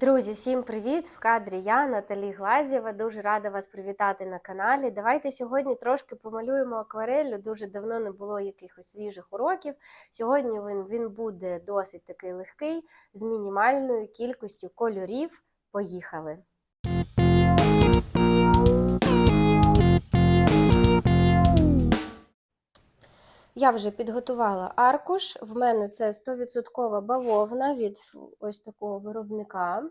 Друзі, всім привіт! В кадрі я, Наталі Глазєва. Дуже рада вас привітати на каналі. Давайте сьогодні трошки помалюємо аквареллю. Дуже давно не було якихось свіжих уроків. Сьогодні він, він буде досить такий легкий, з мінімальною кількістю кольорів. Поїхали! Я вже підготувала аркуш. В мене це 100% бавовна від ось такого виробника.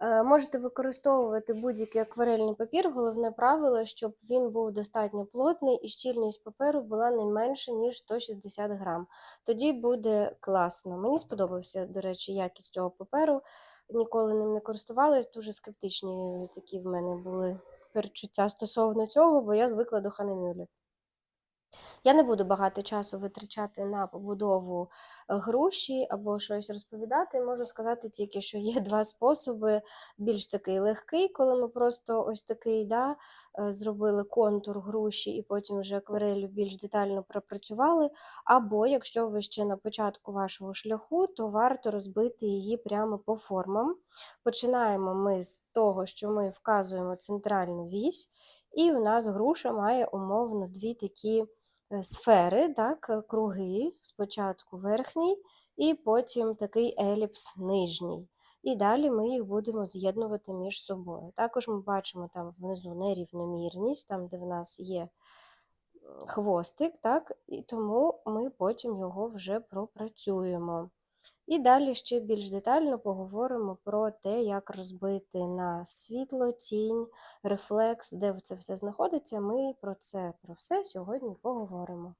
Е, Можете використовувати будь-який акварельний папір. Головне правило, щоб він був достатньо плотний і щільність паперу була не менше, ніж 160 грам. Тоді буде класно. Мені сподобався, до речі, якість цього паперу. Ніколи ним не користувалась. Дуже скептичні такі в мене були перечуття стосовно цього, бо я звикла до ханемюлі. Я не буду багато часу витрачати на побудову е, груші або щось розповідати. Можу сказати тільки, що є два способи. Більш такий легкий, коли ми просто ось такий да, е, зробили контур груші і потім вже акварелю більш детально пропрацювали. Або якщо ви ще на початку вашого шляху, то варто розбити її прямо по формам. Починаємо ми з того, що ми вказуємо центральну вісь, і у нас груша має умовно дві такі. Е, сфери, так, е, круги, спочатку верхній, і потім такий еліпс нижній. І далі ми їх будемо з'єднувати між собою. Також ми бачимо там внизу нерівномірність, там, де в нас є хвостик, так, і тому ми потім його вже пропрацюємо. І далі ще більш детально поговоримо про те, як розбити на світло, тінь, рефлекс, де це все знаходиться. Ми про це, про все сьогодні поговоримо.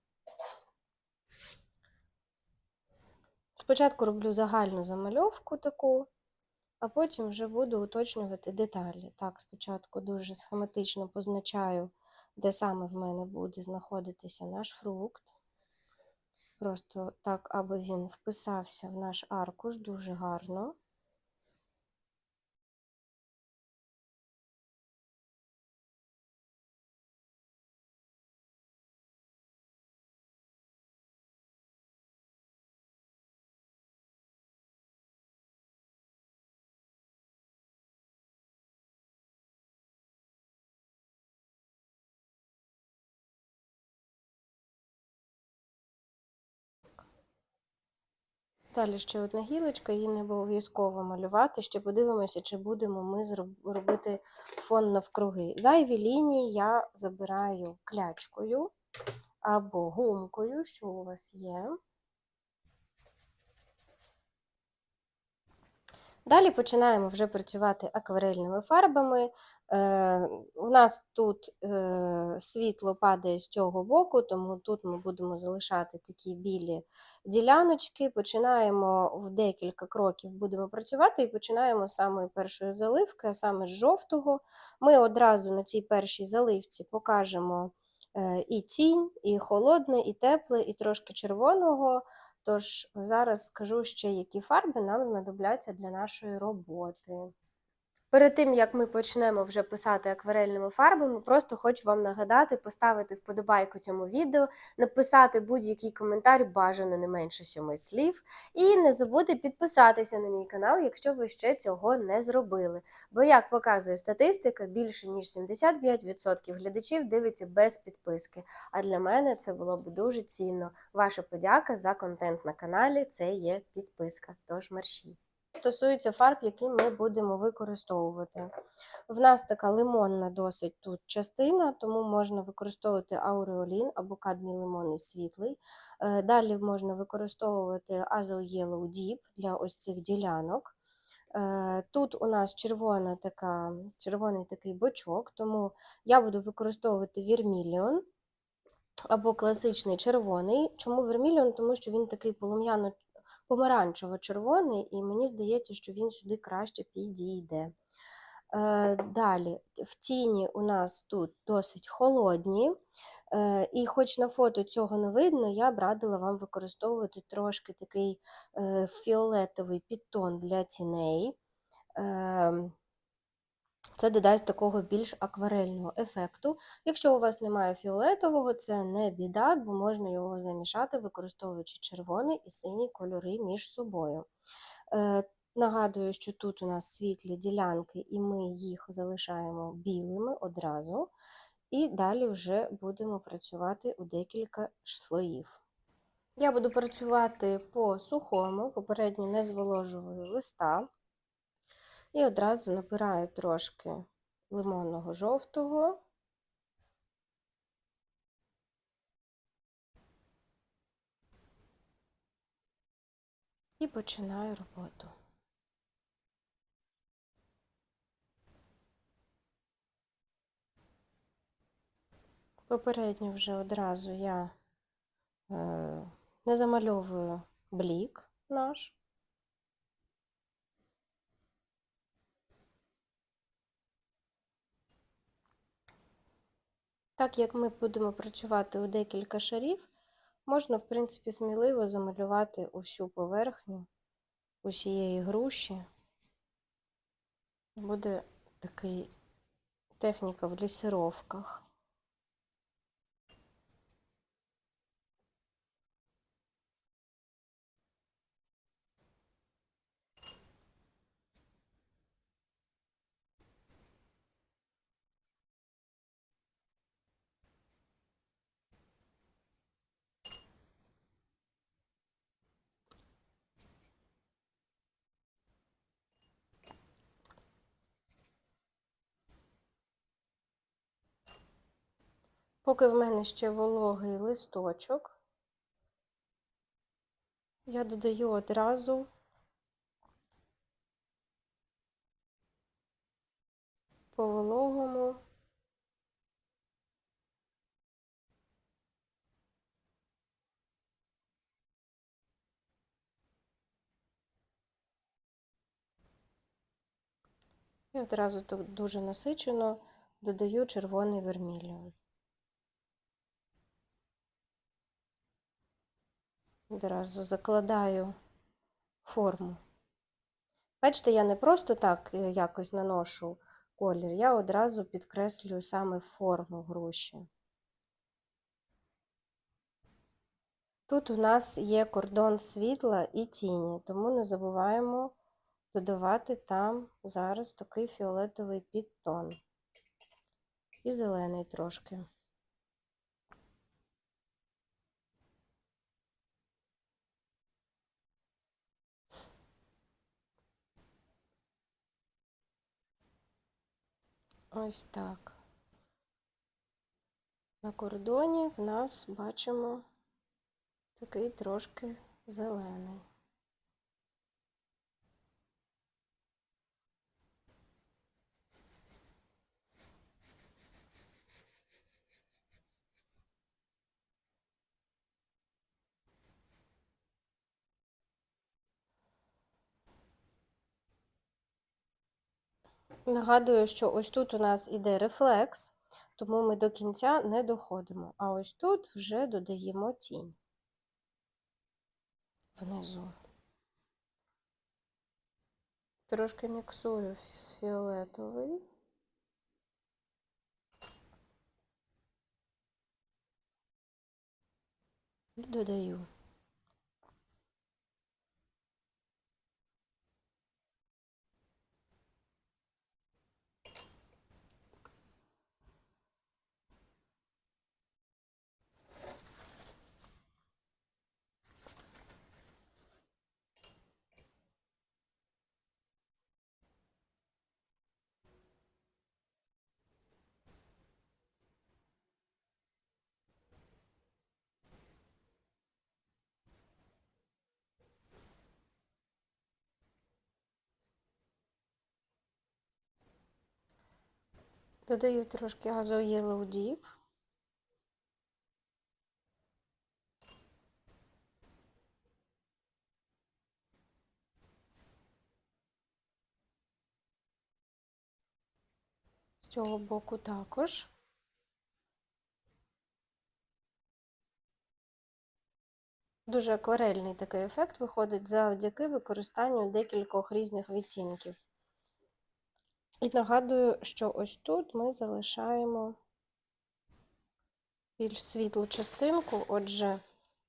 Спочатку роблю загальну замальовку таку, а потім вже буду уточнювати деталі. Так, спочатку дуже схематично позначаю, де саме в мене буде знаходитися наш фрукт. Просто так, аби він вписався в наш аркуш дуже гарно. Далі ще одна гілочка, її не обов'язково малювати. Ще подивимося, чи будемо ми робити фон навкруги. Зайві лінії я забираю клячкою або гумкою, що у вас є. Далі починаємо вже працювати акварельними фарбами. Е, У нас тут е, світло падає з цього боку, тому тут ми будемо залишати такі білі діляночки. Починаємо в декілька кроків будемо працювати і починаємо з самої першої заливки, а саме з жовтого. Ми одразу на цій першій заливці покажемо е, і тінь, і холодне, і тепле, і трошки червоного. Тож зараз скажу ще, які фарби нам знадобляться для нашої роботи. Перед тим, як ми почнемо вже писати акварельними фарбами, просто хочу вам нагадати, поставити вподобайку цьому відео, написати будь-який коментар, бажано не менше сьоми слів, і не забудьте підписатися на мій канал, якщо ви ще цього не зробили. Бо, як показує статистика, більше ніж 75% глядачів дивиться без підписки. А для мене це було б дуже цінно. Ваша подяка за контент на каналі це є підписка. Тож мерщій стосується фарб, які ми будемо використовувати. В нас така лимонна досить тут частина, тому можна використовувати ауреолін або кадмій лимонний світлий. Е, далі можна використовувати Azo Yellow Deep для ось цих ділянок. Е, тут у нас червона така, червоний такий бочок, тому я буду використовувати вірміліон або класичний червоний. Чому верміліон? Тому що він такий полум'яно помаранчево-червоний, і мені здається, що він сюди краще підійде. Е, далі, в тіні у нас тут досить холодні, е, і хоч на фото цього не видно, я б радила вам використовувати трошки такий е, фіолетовий підтон для тіней. Це додасть такого більш акварельного ефекту. Якщо у вас немає фіолетового, це не біда, бо можна його замішати, використовуючи червоний і синій кольори між собою. Е, Нагадую, що тут у нас світлі ділянки, і ми їх залишаємо білими одразу. І далі вже будемо працювати у декілька слоїв. Я буду працювати по сухому, попередньо не зволожую листа. І одразу набираю трошки лимонного жовтого. І починаю роботу. Попередньо вже одразу я е, не замальовую блік наш. Так як ми будемо працювати у декілька шарів, можна, в принципі, сміливо замалювати усю поверхню усієї груші. Буде такий техніка в лісировках. Поки в мене ще вологий листочок, я додаю одразу по вологому і одразу тут дуже насичено додаю червоний верміліон. Одразу закладаю форму. Бачите, я не просто так е, якось наношу колір, я одразу підкреслюю саме форму груші. Тут у нас є кордон світла і тіні, тому не забуваємо додавати там зараз такий фіолетовий підтон і зелений трошки. Ось так. На кордоні в нас бачимо такий трошки зелений. Нагадую, що ось тут у нас іде рефлекс, тому ми до кінця не доходимо. А ось тут вже додаємо тінь внизу. Трошки міксую з фіолетовий. І додаю. Додаю трошки газу Yellow Deep. З цього боку також. Дуже акварельний такий ефект виходить завдяки використанню декількох різних відтінків. І нагадую, що ось тут ми залишаємо більш світлу частинку, отже,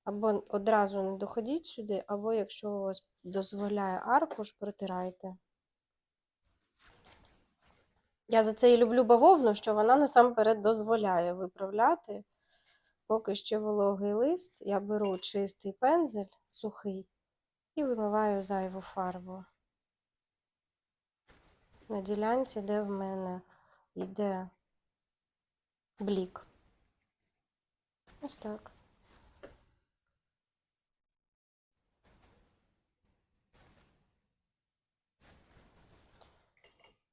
Або одразу не доходіть сюди, або якщо у вас дозволяє аркуш, протирайте. Я за це і люблю бавовну, що вона насамперед дозволяє виправляти. Поки ще вологий лист, я беру чистий пензель, сухий, і вимиваю зайву фарбу. На ділянці, де в мене йде блік. Ось так.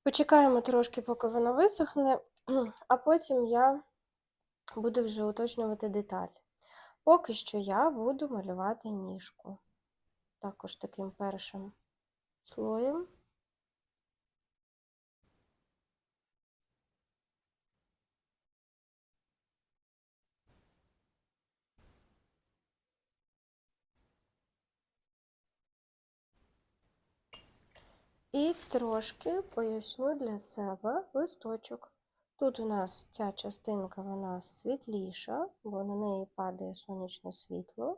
Почекаємо трошки, поки воно висохне, а потім я буду вже уточнювати деталь. Поки що я буду малювати ніжку. Також таким першим слоєм. І трошки поясню для себе листочок. Тут у нас ця частинка вона світліша, бо на неї падає сонячне світло.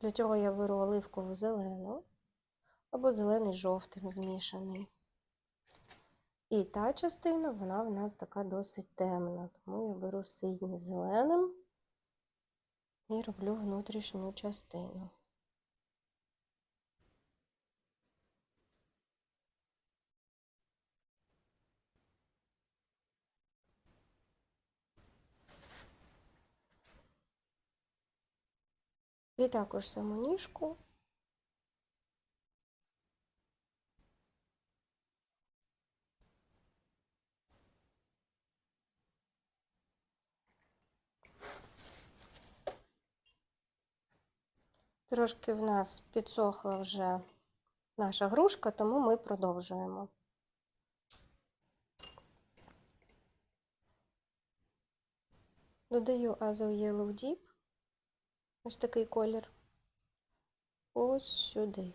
Для цього я беру оливкову зелену або зелений жовтим змішаний. І та частина, вона в нас така досить темна, тому я беру синій зеленим і роблю внутрішню частину. І також саму ніжку. Трошки в нас підсохла вже наша грушка, тому ми продовжуємо. Додаю Azul Yellow Deep, ось такий колір, ось сюди.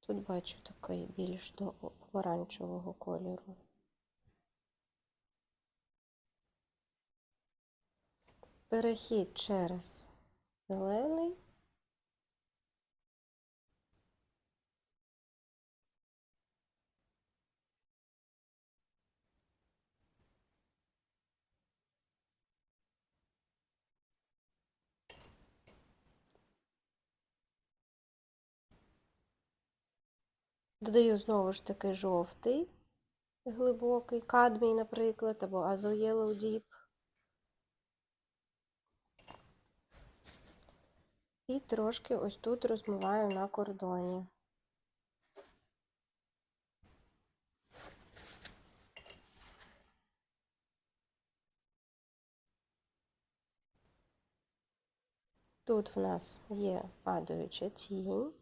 Тут бачу такий більш до помаранчевого кольору. Перехід через зелений. Додаю знову ж таки жовтий, глибокий, кадмій, наприклад, або Azul Yellow. І трошки ось тут розмиваю на кордоні. Тут в нас є падаюча тінь.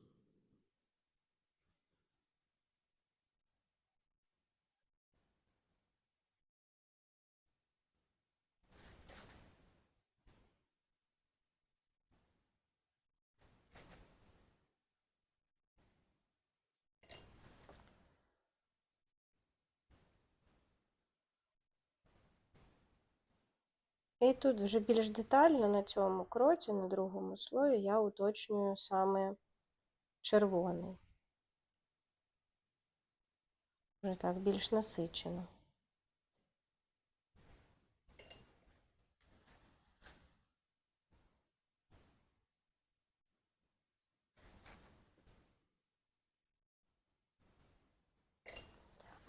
І тут вже більш детально на цьому кроці, на другому слої, я уточнюю саме червоний. Вже так більш насичено.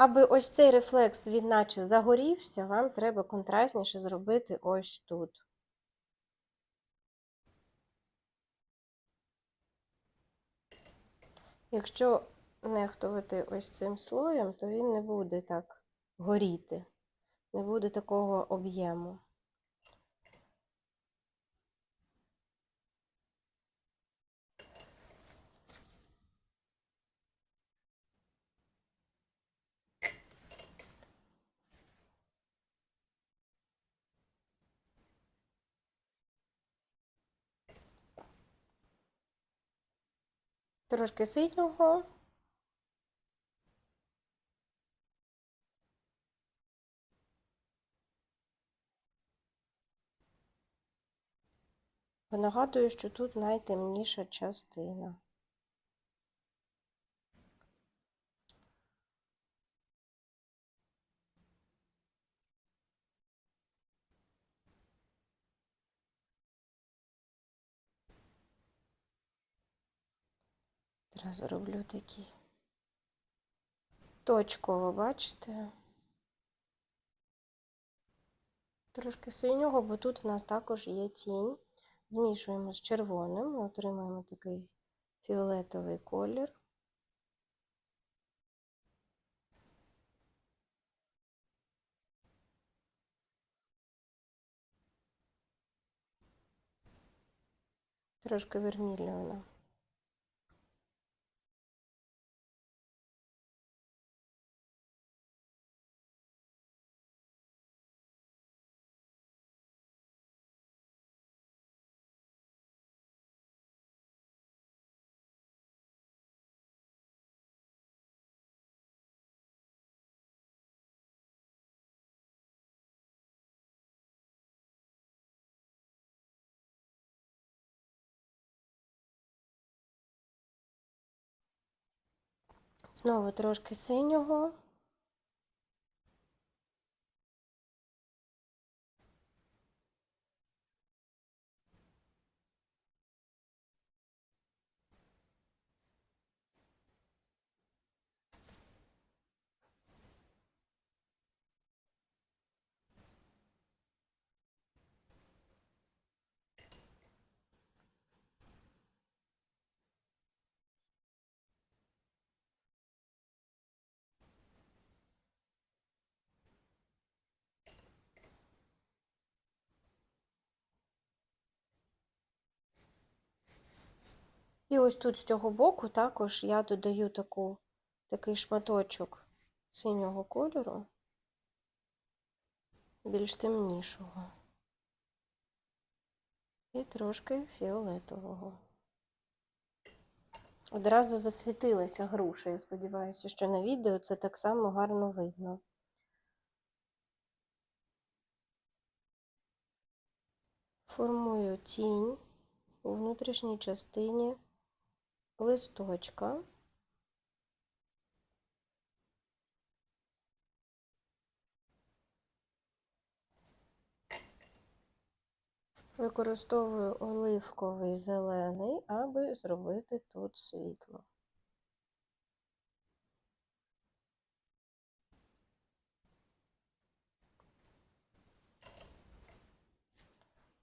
Аби ось цей рефлекс, він наче загорівся, вам треба контрастніше зробити ось тут. Якщо нехтувати ось цим слоєм, то він не буде так горіти, не буде такого об'єму. трошки синього. Нагадую, що тут найтемніша частина. Одразу роблю такі точково, бачите? Трошки синього, бо тут в нас також є тінь. Змішуємо з червоним, ми отримаємо такий фіолетовий колір. Трошки вермільована. Знову трошки синього. І ось тут з цього боку також я додаю таку, такий шматочок синього кольору, більш темнішого. І трошки фіолетового. Одразу засвітилася груша. Я сподіваюся, що на відео це так само гарно видно. Формую тінь у внутрішній частині листочка. Використовую оливковий зелений, аби зробити тут світло.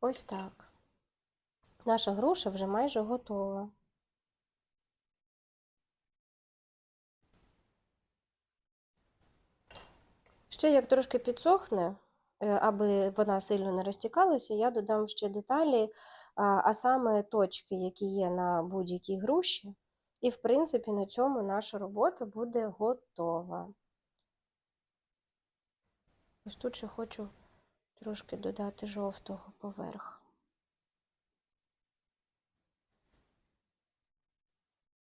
Ось так. Наша груша вже майже готова. Ще як трошки підсохне, е, аби вона сильно не розтікалася, я додам ще деталі, а саме точки, які є на будь-якій груші. І, в принципі, на цьому наша робота буде готова. Ось тут ще хочу трошки додати жовтого поверх.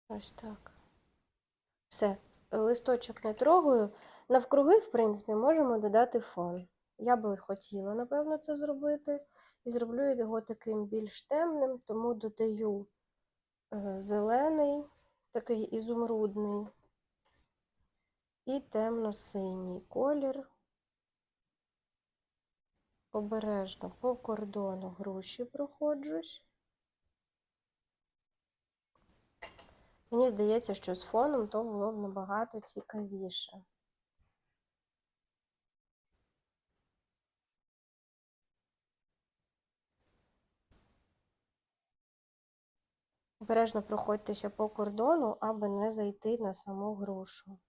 Ось так. Все, листочок не трогаю. Навкруги, в принципі, можемо додати фон. Я би хотіла, напевно, це зробити. І зроблю його таким більш темним, тому додаю е, зелений, такий ізумрудний і темно-синій колір. Обережно по кордону груші проходжусь. Мені здається, що з фоном то було б набагато цікавіше. Обережно проходьтеся по кордону, аби не зайти на саму грушу.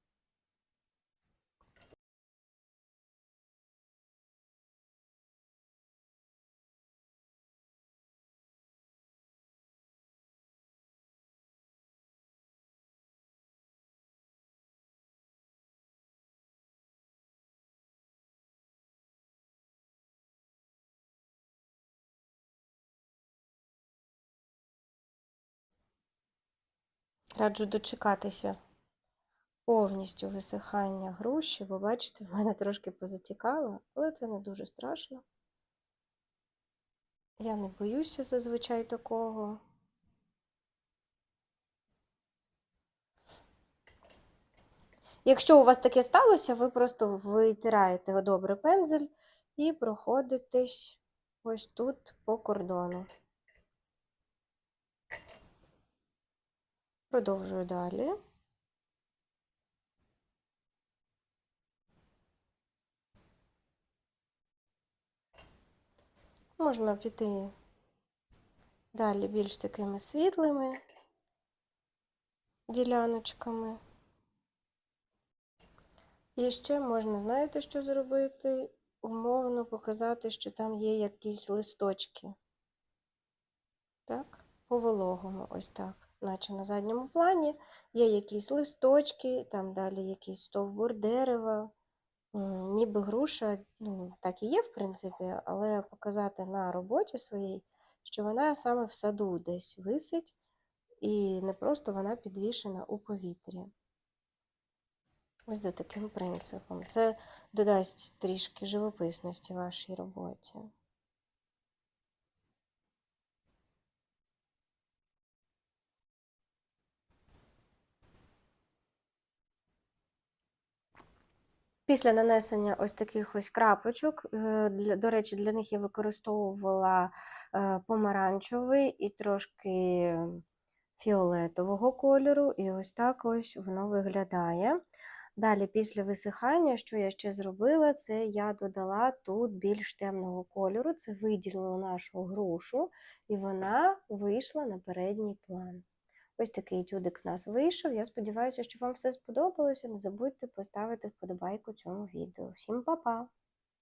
Раджу дочекатися повністю висихання груші, бо, бачите, в мене трошки позатікало, але це не дуже страшно. Я не боюся зазвичай такого. Якщо у вас таке сталося, ви просто витираєте добре пензель і проходитесь ось тут по кордону. Продовжую далі. Можна піти далі більш такими світлими діляночками. І ще можна, знаєте, що зробити? Умовно показати, що там є якісь листочки. Так, по вологому, ось так, наче на задньому плані є якісь листочки, там далі якийсь стовбур дерева, ніби груша, ну, так і є, в принципі, але показати на роботі своїй, що вона саме в саду десь висить, і не просто вона підвішена у повітрі. Ось за таким принципом. Це додасть трішки живописності вашій роботі. Після нанесення ось таких ось крапочок, е, до речі, для них я використовувала е, помаранчевий і трошки фіолетового кольору, і ось так ось воно виглядає. Далі, після висихання, що я ще зробила, це я додала тут більш темного кольору, це виділила нашу грушу, і вона вийшла на передній план. Ось такий тюдик в нас вийшов. Я сподіваюся, що вам все сподобалося. Не забудьте поставити вподобайку цьому відео. Всім па-па!